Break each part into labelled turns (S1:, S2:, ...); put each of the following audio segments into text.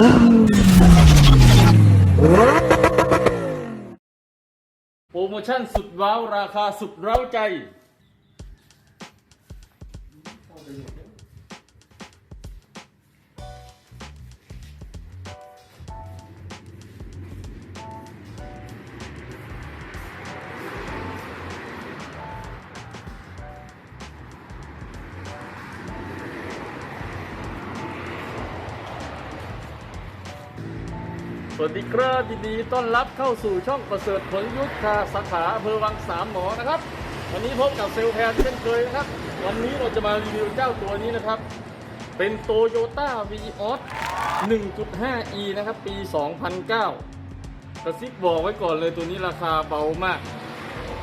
S1: โปรโมชั่นสุดว้าว ราคาสุดเร้าใจ วัสดีครับยินดีต้อนรับเข้าสู่ช่องประเสริฐผลยุทธาสาขาอำเภอวังสามหมอนะครับ วันนี้พบกับเซลลแพนเช่นเคยนะครับ วันนี้เราจะมารีวิวเจ้าตัวนี้นะครับ เป็นโตโยต้าวีออส 1.5e นะครับ ปี 2009 กระซิบบอกไว้ก่อนเลยตัวนี้ราคาเบามาก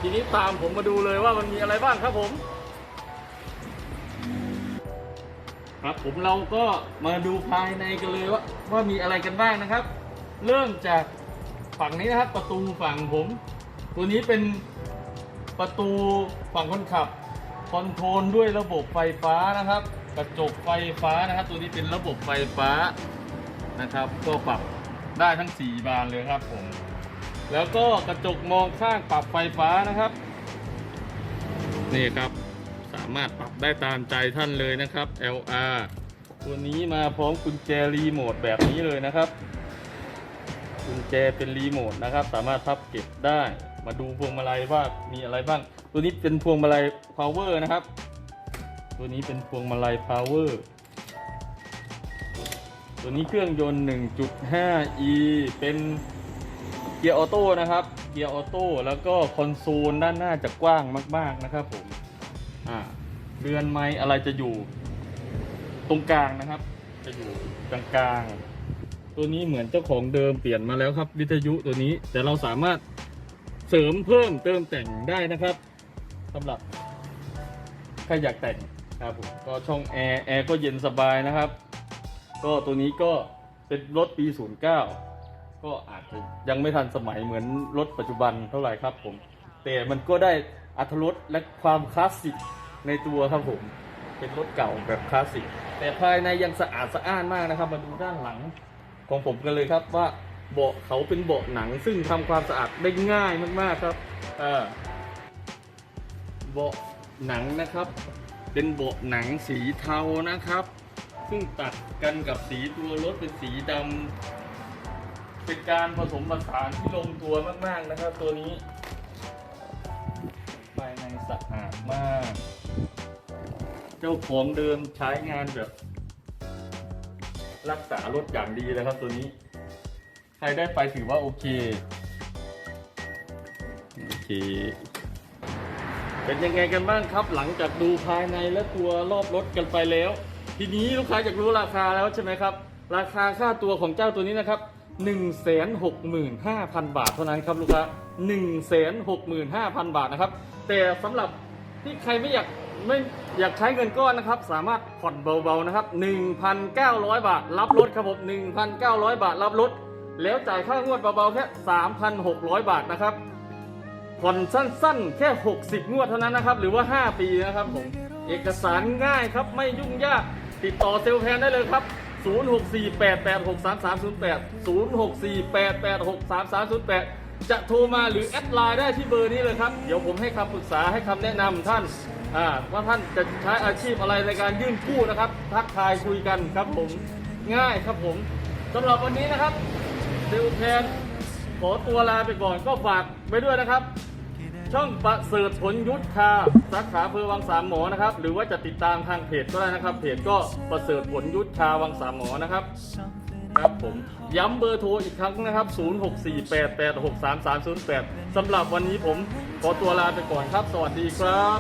S1: ทีนี้ตามผมมาดูเลยว่ามันมีอะไรบ้างครับผมครับผมเราก็มาดูภายในกันเลยว่าว่ามีอะไรกันบ้างนะครับ เริ่มจากฝั่งนี้นะครับ ประตูฝั่งผม ตัวนี้เป็นประตูฝั่งคนขับ คอนโทรลด้วยระบบไฟฟ้านะครับ กระจกไฟฟ้านะครับ ตัวนี้เป็นระบบไฟฟ้านะครับ ก็ปรับได้ทั้ง 4 บานเลยครับผม แล้วก็กระจกมองข้างปรับไฟฟ้านะครับ นี่ครับสามารถปรับได้ตามใจท่านเลยนะครับ LR ตัวนี้มาพร้อมกุญแจรีโมทแบบนี้เลยนะครับ กุญแจเป็นรีโมทนะครับ สามารถพับเก็บได้ มาดูพวงมาลัยว่ามีอะไรบ้าง ตัวนี้เป็นพวงมาลัย power นะครับ ตัวนี้เป็นพวงมาลัย power ตัวนี้เครื่องยนต์ 1.5e เป็นเกียร์ออโต้นะครับ เกียร์ออโต้แล้วก็คอนโซลด้านหน้าจะกว้างมาก ๆนะครับผม อ่าเรือนไม้อะไรจะอยู่ตรงกลางนะครับ จะอยู่กลางๆ ตัวนี้เหมือนเจ้าของเดิมเปลี่ยนมาแล้วครับ วิทยุตัวนี้แต่เราสามารถเสริมเพิ่มเติมแต่งได้นะครับสำหรับใครอยากแต่งครับผมก็ช่องแอร์แอร์ก็เย็นสบายนะครับ ก็ตัวนี้ก็เป็นรถปี 09 ก็อาจจะยังไม่ทันสมัยเหมือนรถปัจจุบันเท่าไหร่ครับผมแต่มันก็ได้อัตรสและความคลาสสิกในตัวครับผม เป็นรถเก่าแบบคลาสสิกแต่ภายในยังสะอาดสะอ้านมากนะครับ มาดูด้านหลัง ของผมกันเลยครับว่าเบาะเขาเป็นเบาะหนัง ซึ่งทำความสะอาดได้ง่ายมากๆครับเบาะหนังนะครับ เป็นเบาะหนังสีเทานะครับ ซึ่งตัดกันกับสีตัวรถเป็นสีดำเป็นการผสมผสานที่ลงตัวมากๆนะครับ ตัวนี้ภายในสะอาดมาก เจ้าของเดิมใช้งานแบบ รักษารถอย่างดีเลยครับตัวนี้ ใครได้ไปถือว่าโอเค โอเค เป็นยังไงกันบ้างครับ หลังจากดูภายในและตัวรอบรถกันไปแล้ว ทีนี้ลูกค้าอยากรู้ราคาแล้วใช่ไหมครับ ราคาค่าตัวของเจ้าตัวนี้นะครับ165,000 บาทเท่านั้นครับลูกค้า165,000 บาทนะครับ แต่สำหรับ ที่ใครไม่อยากไม่อยากใช้เงินก้อนนะครับ สามารถผ่อนเบาๆนะครับ 1,900 บาท รับรถครับผม1,900 บาทรับรถ แล้วจ่ายค่างวดเบาๆแค่ 3,600 บาทนะครับ ผ่อนสั้นๆ แค่ 60 งวดเท่านั้นนะครับ หรือว่า 5 ปีนะครับผม เอกสารง่ายครับ ไม่ยุ่งยาก ติดต่อเซลลแพนได้เลยครับ 0648863308 0648863308 จะโทรมาหรือแอดไลน์ได้ที่เบอร์นี้เลยครับ เดี๋ยวผมให้คำปรึกษาให้คำแนะนำท่านว่าท่านจะใช้อาชีพอะไรในการยื่นกู้นะครับ ทักทายคุยกันครับผมง่ายครับผมสำหรับวันนี้นะครับเซลแพนขอตัวลาไปก่อนก็ฝากไว้ด้วยนะครับ ช่องประเสริฐผลยุทธคาสาขาเภอวังสามหมอนะครับ หรือว่าจะติดตามทางเพจก็ได้นะครับ เพจก็ประเสริฐผลยุทธคาวังสามหมอนะครับ ครับผม ย้ำเบอร์โทรอีกครั้งนะครับ 0648863308 สำหรับวันนี้ผมขอตัวลาไปก่อนครับ สวัสดีครับ